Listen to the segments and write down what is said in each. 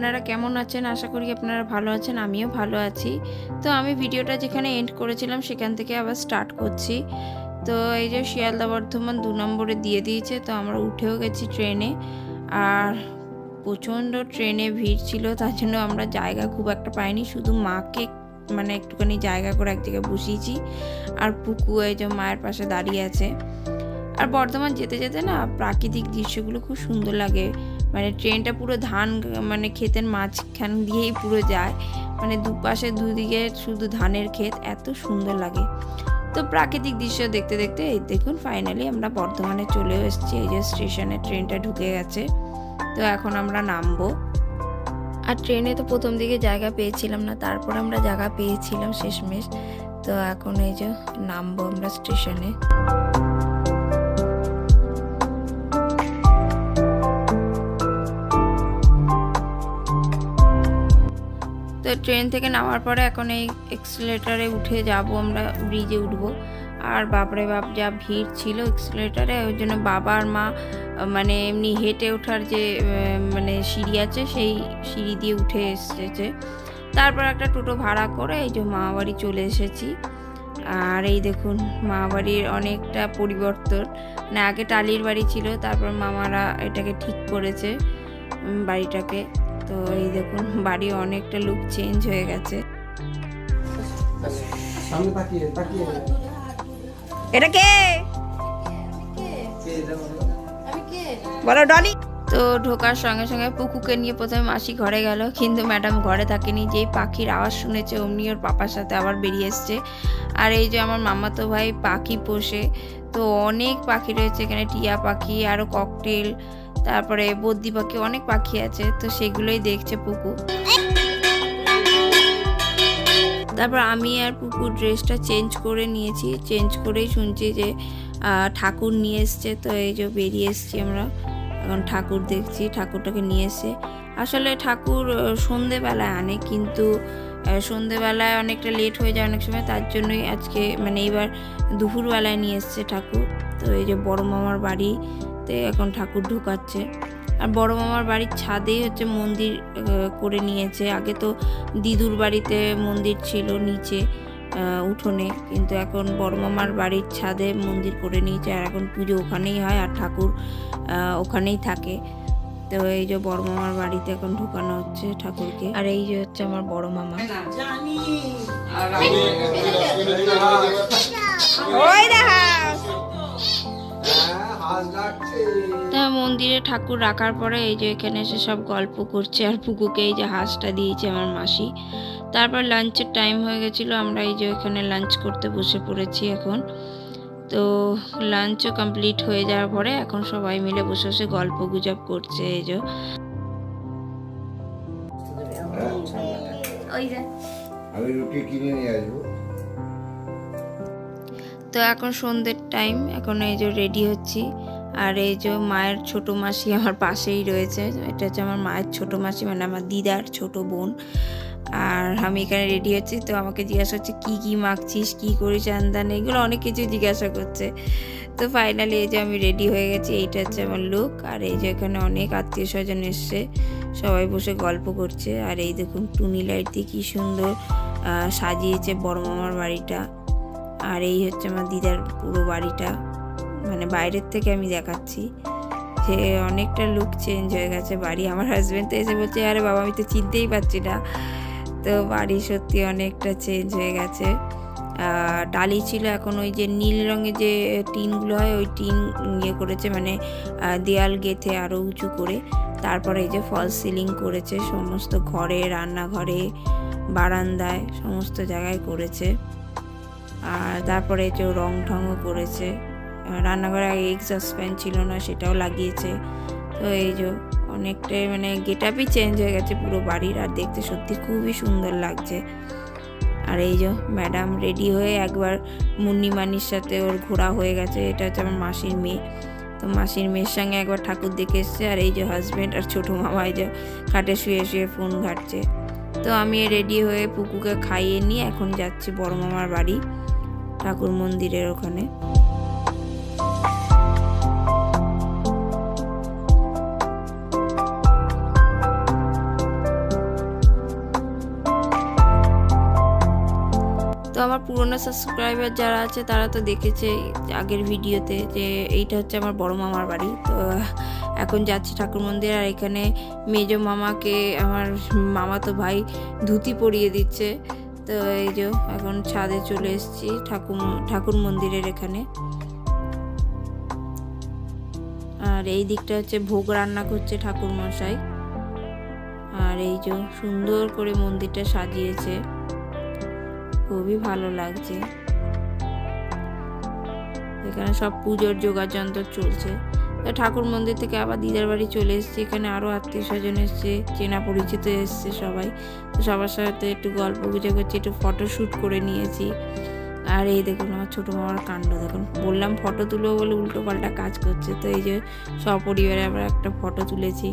আপনারা কেমন আছেন? আশা করি আপনারা ভালো আছেন, আমিও ভালো আছি। তো আমি ভিডিওটা যেখানে এন্ড করেছিলাম সেখান থেকে আবার স্টার্ট করছি। তো এই যে শিয়ালদা বর্ধমান দু নম্বরে দিয়ে দিয়েছে, তো আমরা উঠেও গেছি ট্রেনে। আর প্রচণ্ড ট্রেনে ভিড় ছিল, তার জন্য আমরা জায়গা খুব একটা পাইনি। শুধু মাকে মানে একটুখানি জায়গা করে এক জায়গায় বসিয়েছি। আর পুকু এই যে মায়ের পাশে দাঁড়িয়ে আছে। আর বর্ধমান যেতে যেতে না প্রাকৃতিক দৃশ্যগুলো খুব সুন্দর লাগে। মানে ট্রেনটা পুরো ধান মানে ক্ষেতের মাঝখান দিয়েই পুরো যায়। মানে দুপাশে দুদিকে শুধু ধানের ক্ষেত, এত সুন্দর লাগে। তো প্রাকৃতিক দৃশ্য দেখতে দেখতে এই দেখুন ফাইনালি আমরা বর্ধমানে চলেও এসেছি। এই যে স্টেশনে ট্রেনটা ঢুকে গেছে। তো এখন আমরা নামবো। আর ট্রেনে তো প্রথম দিকে জায়গা পেয়েছিলাম না, তারপর আমরা জায়গা পেয়েছিলাম শেষমেশ। তো এখন এই যে নামবো আমরা স্টেশনে। তো ট্রেন থেকে নামার পরে এখন এই এক্সিলেটারে উঠে যাব আমরা ব্রিজে উঠবো। আর বাপরে বাপ, যা ভিড় ছিল এক্সিলেটারে ওই জন্য বাবা আর মা মানে এমনি হেঁটে ওঠার যে মানে সিঁড়ি আছে, সেই সিঁড়ি দিয়ে উঠে এসেছে। তারপর একটা টোটো ভাড়া করে এই যে মা বাড়ি চলে এসেছি। আর এই দেখুন মা বাড়ির অনেকটা পরিবর্তন। না আগে টালির বাড়ি ছিল, তারপর মামারা এটাকে ঠিক করেছে বাড়িটাকে। তো এই দেখুন বাড়ি অনেকটা লুক চেঞ্জ হয়ে গেছে। এটা কে? বলো ডলি তো ঢোকার সঙ্গে সঙ্গে পুকুকে নিয়ে প্রথমে মাসি ঘরে গেল। কিন্তু ম্যাডাম ঘরে থাকেনি যেই পাখির আওয়াজ শুনেছে অমনি ওর পাপার সাথে আবার বেরিয়ে এসছে। আর এই যে আমার মামাতো ভাই পাখি পোষে তো অনেক পাখি রয়েছে এখানে টিয়া পাখি আরও ককটেল তারপরে বদ্যি পাখি অনেক পাখি আছে, তো সেগুলোই দেখছে পুকু তারপর আমি আর পুকুর ড্রেসটা চেঞ্জ করে নিয়েছি চেঞ্জ করেই শুনছি যে ঠাকুর নিয়ে এসছে, তো এই যে বেরিয়ে এসছি আমরা। এখন ঠাকুর দেখছি, ঠাকুরটাকে নিয়ে এসে। আসলে ঠাকুর সন্ধেবেলায় আনে, কিন্তু সন্ধেবেলায় অনেকটা লেট হয়ে যায় অনেক সময়, তার জন্যই আজকে মানে এবার দুপুরবেলায় নিয়ে এসছে ঠাকুর। তো এই যে বড় মামার বাড়িতে এখন ঠাকুর ঢোকাচ্ছে। আর বড় মামার বাড়ির ছাদেই হচ্ছে মন্দির করে নিয়েছে। আগে তো দিদুর বাড়িতে মন্দির ছিল নিচে উঠোনে। কিন্তু এখন বড় মামার বাড়ির ছাদে মন্দির করে নিয়েছে। আর এখন পুজো ওখানেই হয় আর ঠাকুর ওখানেই থাকে। তো এই যে বড় মামার বাড়িতে এখন ঢোকানো হচ্ছে ঠাকুরকে। আর এই যে হচ্ছে আমার বড় মামা। ওই দেখা মন্দিরে ঠাকুর রাখার পরে এই যে এখানে এসে সব গল্প করছে আর পুকুকে এই যে হাঁসটা দিয়েছে আমার মাসি। তারপর লাঞ্চের টাইম হয়ে গেছিল আমরা এই যে এখানে লাঞ্চ করতে বসে পড়েছি এখন। তো লাঞ্চও কমপ্লিট হয়ে যাওয়ার পরে এখন সবাই মিলে বসে বসে গল্প গুজব করছে এই যে। আমি রুটি কিনে নিয়ে আসব। তো এখন সন্ধ্যের টাইম এখন এই যে রেডি হচ্ছি। আর এই যে মায়ের ছোট মাসি আমার পাশেই রয়েছে, এটা হচ্ছে আমার মায়ের ছোট মাসি মানে আমার দিদার ছোট বোন। আর আমি এখানে রেডি হচ্ছি তো আমাকে জিজ্ঞাসা করছে কী কী মাখছিস? কী করিস আন্দান? এগুলো অনেক কিছু জিজ্ঞাসা করছে। তো ফাইনালি এই যে আমি রেডি হয়ে গেছি, এইটা হচ্ছে আমার লুক আর এই যে এখানে অনেক আত্মীয় স্বজন এসছে, সবাই বসে গল্প করছে। আর এই দেখুন, টুনি লাইট দিয়ে কী সুন্দর সাজিয়েছে বড় মামার বাড়িটা। আর এই হচ্ছে আমার দিদার পুরো বাড়িটা। মানে বাইরের থেকে আমি দেখাচ্ছি যে অনেকটা লুক চেঞ্জ হয়ে গেছে বাড়ি। আমার হাজব্যান্ড তো এসে বলছে, আরে বাবা, আমি তো চিনতেই পারছি না। তো বাড়ি সত্যি অনেকটা চেঞ্জ হয়ে গেছে। টালি ছিল এখন ওই যে নীল রঙের যে টিনগুলো হয়, ওই টিন ইয়ে করেছে মানে দেয়াল গেথে আরও উঁচু করে। তারপরে এই যে ফল সিলিং করেছে, সমস্ত ঘরে, রান্নাঘরে, বারান্দায়, সমস্ত জায়গায় করেছে। আর তারপরে যে রং ঠংও করেছে। রান্নাঘরে আগে এক্সস্ট ফ্যান ছিল না, সেটাও লাগিয়েছে। তো এই যে অনেকটাই মানে গেট আপই চেঞ্জ হয়ে গেছে পুরো বাড়ির, আর দেখতে সত্যি খুবই সুন্দর লাগছে। আর এই যে ম্যাডাম রেডি হয়ে একবার মুন্নিমানির সাথে ওর ঘোরা হয়ে গেছে, এটা হচ্ছে আমার মাসির মেয়ে। তো মাসির মেয়ের সঙ্গে একবার ঠাকুর দেখে এসছে, আর এই যে হাজব্যান্ড আর ছোটো মামা এই যে খাটে শুয়ে শুয়ে ফোন ঘাটছে। তো আমি রেডি হয়ে পুকুকে খাইয়ে নিয়ে এখন যাচ্ছি বড় মামার বাড়ি, ঠাকুর মন্দিরের ওখানে। পুরনো সাবস্ক্রাইবার যারা আছে, তারা তো দেখেছে আগের ভিডিওতে যে এইটা হচ্ছে আমার বড় মামার বাড়ি। তো, এখন যাচ্ছি ঠাকুর মন্দির আর এখানে মেজো মামাকে আমার মামা তো ভাই ধুতি পরিয়ে দিচ্ছে। তো, এই যে এখন ছাদে চলে এসেছি ঠাকুর ঠাকুর মন্দিরের এখানে। আর এই দিকটা হচ্ছে ভোগ রান্না করছে ঠাকুর মশাই আর এই যে সুন্দর করে মন্দিরটা সাজিয়েছে। খুবই ভালো লাগছে। এখানে সব পুজোর যোগাড় যন্ত্র চলছে ঠাকুর মন্দির থেকে আবার দিদার বাড়ি চলে এসেছি। এখানে আরও আত্মীয় স্বজন এসছে, চেনা পরিচিত এসছে সবাই। তো সবার সাথে একটু গল্প গুজব করছি, একটু ফটো শ্যুট করে নিয়েছি। আর এই দেখুন আমার ছোটো মামার কাণ্ড, দেখুন। বললাম ফটো তুলবো বলে উল্টো পাল্টা কাজ করছে। তো এই যে সপরিবারে আবার একটা ফটো তুলেছি।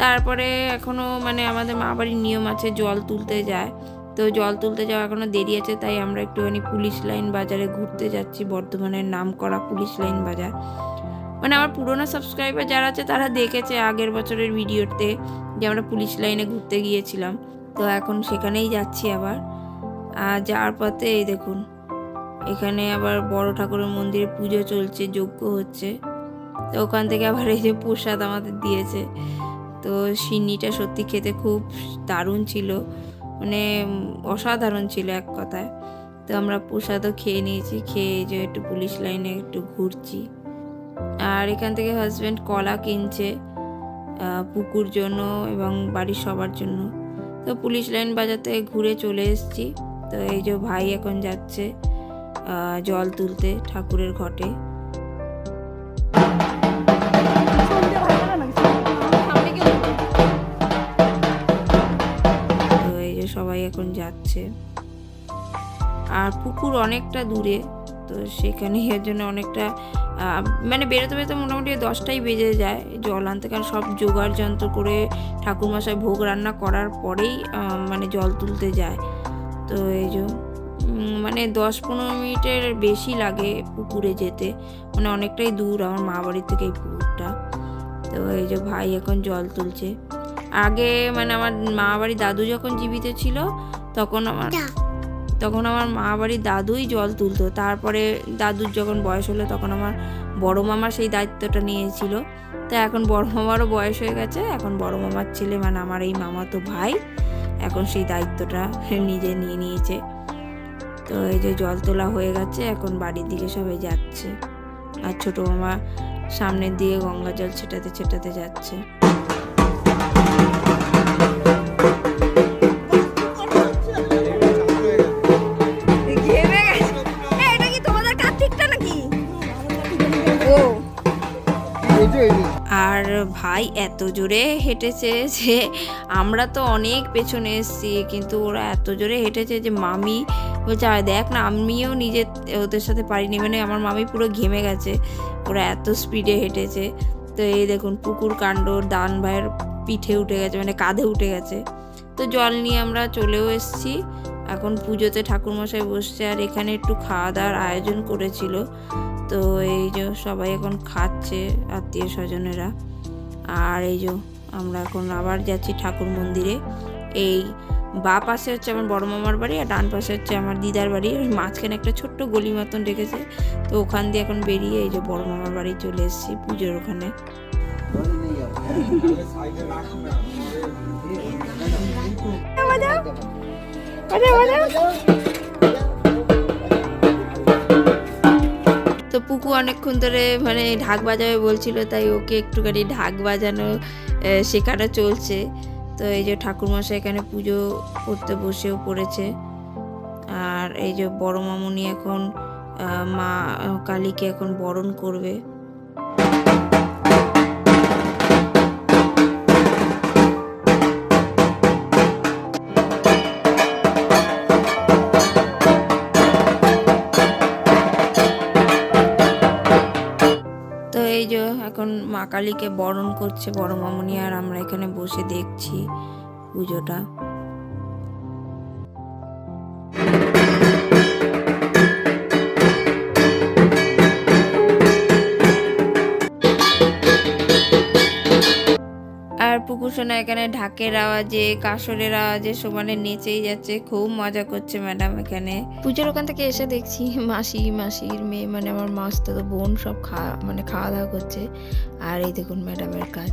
তারপরে এখনও মানে আমাদের মা বাড়ির নিয়ম আছে, জল তুলতে যায়। তো জল তুলতে যাওয়া এখনও দেরি আছে, তাই আমরা একটুখানি পুলিশ লাইন বাজারে ঘুরতে যাচ্ছি বর্ধমানের নাম করা পুলিশ লাইন বাজার। মানে আমার পুরনো সাবস্ক্রাইবার যারা আছে, তারা দেখেছে আগের বছরের ভিডিওতে যে আমরা পুলিশ লাইনে ঘুরতে গিয়েছিলাম। তো এখন সেখানেই যাচ্ছি আবার। আর যাওয়ার পথে এই দেখুন, এখানে আবার বড় ঠাকুরের মন্দিরে পুজো চলছে, যজ্ঞ হচ্ছে। তো ওখান থেকে আবার এই যে প্রসাদ আমাদের দিয়েছে। তো সিন্নিটা সত্যি খেতে খুব দারুণ ছিল। মানে অসাধারণ ছিল এক কথায়। তো আমরা প্রসাদও খেয়ে নিয়েছি, খেয়ে যে একটু পুলিশ লাইনে একটু ঘুরছি। আর এখান থেকে হাজব্যান্ড কলা কিনছে পুকুর জন্য এবং বাড়ির সবার জন্য। তো পুলিশ লাইন বাজার থেকে ঘুরে চলে এসেছি। তো এই যে ভাই এখন যাচ্ছে জল তুলতে ঠাকুরের ঘটে। এখন যাচ্ছে। আর পুকুর অনেকটা দূরে, তো সেখানে এর জন্য অনেকটা মানে বেরোতে বেরোতে মোটামুটি দশটাই বেজে যায় জল আনতে। কারণ সব জোগাড় যন্ত্র করে ঠাকুরমশাই ভোগ রান্না করার পরেই মানে জল তুলতে যায়। তো এই যে মানে দশ পনেরো মিনিটের বেশি লাগে পুকুরে যেতে। মানে অনেকটাই দূর আমার মা বাড়ির থেকে এই পুকুরটা। তো এই যে ভাই এখন জল তুলছে। আগে মানে আমার মা বাড়ি দাদু যখন জীবিত ছিল তখন আমার তখন আমার মা বাড়ির দাদুই জল তুলতো। তারপরে দাদুর যখন বয়স হলো তখন আমার বড় মামা সেই দায়িত্বটা নিয়েছিল। তো এখন বড় মামারও বয়স হয়ে গেছে। এখন বড় মামার ছেলে মানে আমার এই মামা তো ভাই। এখন সেই দায়িত্বটা নিজে নিয়ে নিয়েছে। তো এই যে জল তোলা হয়ে গেছে এখন বাড়ির দিকে সবাই যাচ্ছে। আর ছোটো মামা সামনের দিকে গঙ্গা জল ছেটাতে ছেটাতে যাচ্ছে। ভাই এত জোরে হেঁটেছে যে আমরা তো অনেক পেছনে এসেছি, কিন্তু ওরা এত জোরে হেঁটেছে যে মামি বলছে "আয় দেখ না, আমিও নিজে ওদের সাথে পারিনি মানে আমার মামি পুরো ঘেমে গেছে, ওরা এত স্পিডে হেঁটেছে। তো এই দেখুন, পুকুর কাণ্ড দান ভাইয়ের পিঠে উঠে গেছে মানে কাঁধে উঠে গেছে। তো জল নিয়ে আমরা চলেও এসেছি, এখন পুজোতে ঠাকুরমশাই বসছে আর এখানে একটু খাওয়া দাওয়ার আয়োজন করেছিল। তো এই যে সবাই এখন খাচ্ছে আত্মীয় স্বজনেরা আর এই যে আমরা এখন আবার যাচ্ছি ঠাকুর মন্দিরে। এই বা পাশে হচ্ছে আমার বড় মামার বাড়ি আর ডান পাশে হচ্ছে আমার দিদার বাড়ি। মাঝখানে একটা ছোট্ট গলি মতন রেখেছে। তো ওখান দিয়ে এখন বেরিয়ে এই যে বড় মামার বাড়ি চলে এসেছি পুজোর ওখানে। তো পুকু অনেকক্ষণ ধরে মানে ঢাক বাজাবে বলছিল, তাই ওকে একটুখানি ঢাক বাজানো শেখানো চলছে। তো এই যে ঠাকুরমশাই এখানে পুজো করতে বসেও পড়েছে। আর এই যে বড় মামুনি এখন মা, কালীকে এখন বরণ করবে। এখন মা কালীকে বরণ করছে বড় মামনি আর আমরা এখানে বসে দেখছি পুজোটা। আর পুকুরসোনা এখানে ঢাকের আওয়াজে, কাসরের আওয়াজে সমানে নেচেই যাচ্ছে। খুব মজা করছে ম্যাডাম এখানে। পুজোর ওখান থেকে এসে দেখছি মাসি, মাসির মেয়ে মানে আমার মাস তো বোন সব খাওয়া মানে খাওয়া দাওয়া করছে। আর এই দেখুন ম্যাডামের কাজ।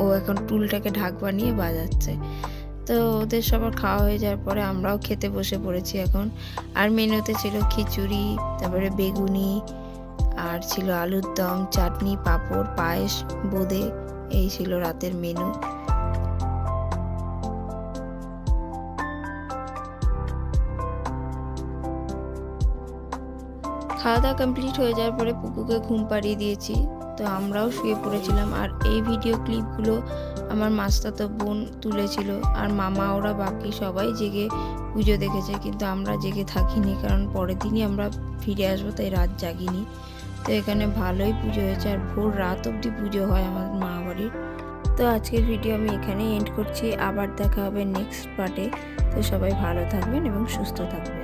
ও এখন টুলটাকে ঢাক বানিয়ে বাজাচ্ছে। তো ওদের সবার খাওয়া হয়ে যাওয়ার পরে আমরাও খেতে বসে পড়েছি এখন। আর মেনুতে ছিল খিচুড়ি, তারপরে বেগুনি, আর ছিল আলুর দম, চাটনি, পাঁপড়, পায়েস, বোঁদে। এই ছিল রাতের মেনু। খাওয়া দাওয়া কমপ্লিট হয়ে যাওয়ার পরে পুকুকে ঘুম পাড়িয়ে দিয়েছি। তো আমরাও শুয়ে পড়েছিলাম আর এই ভিডিও ক্লিপগুলো আমার মাস্তাতো বোন তুলেছিল আর মামা, ওরা বাকি সবাই জেগে পুজো দেখেছে। কিন্তু আমরা জেগে থাকিনি কারণ পরের দিনই আমরা ফিরে আসব, তাই রাত জাগিনি। তো এখানে ভালোই পুজো হয়েছে আর ভোর রাত অবধি পুজো হয় আমার মা বাড়ির। তো আজকের ভিডিও আমি এখানেই এন্ড করছি। আবার দেখা হবে নেক্সট পার্টে তো সবাই ভালো থাকবেন এবং সুস্থ থাকবেন।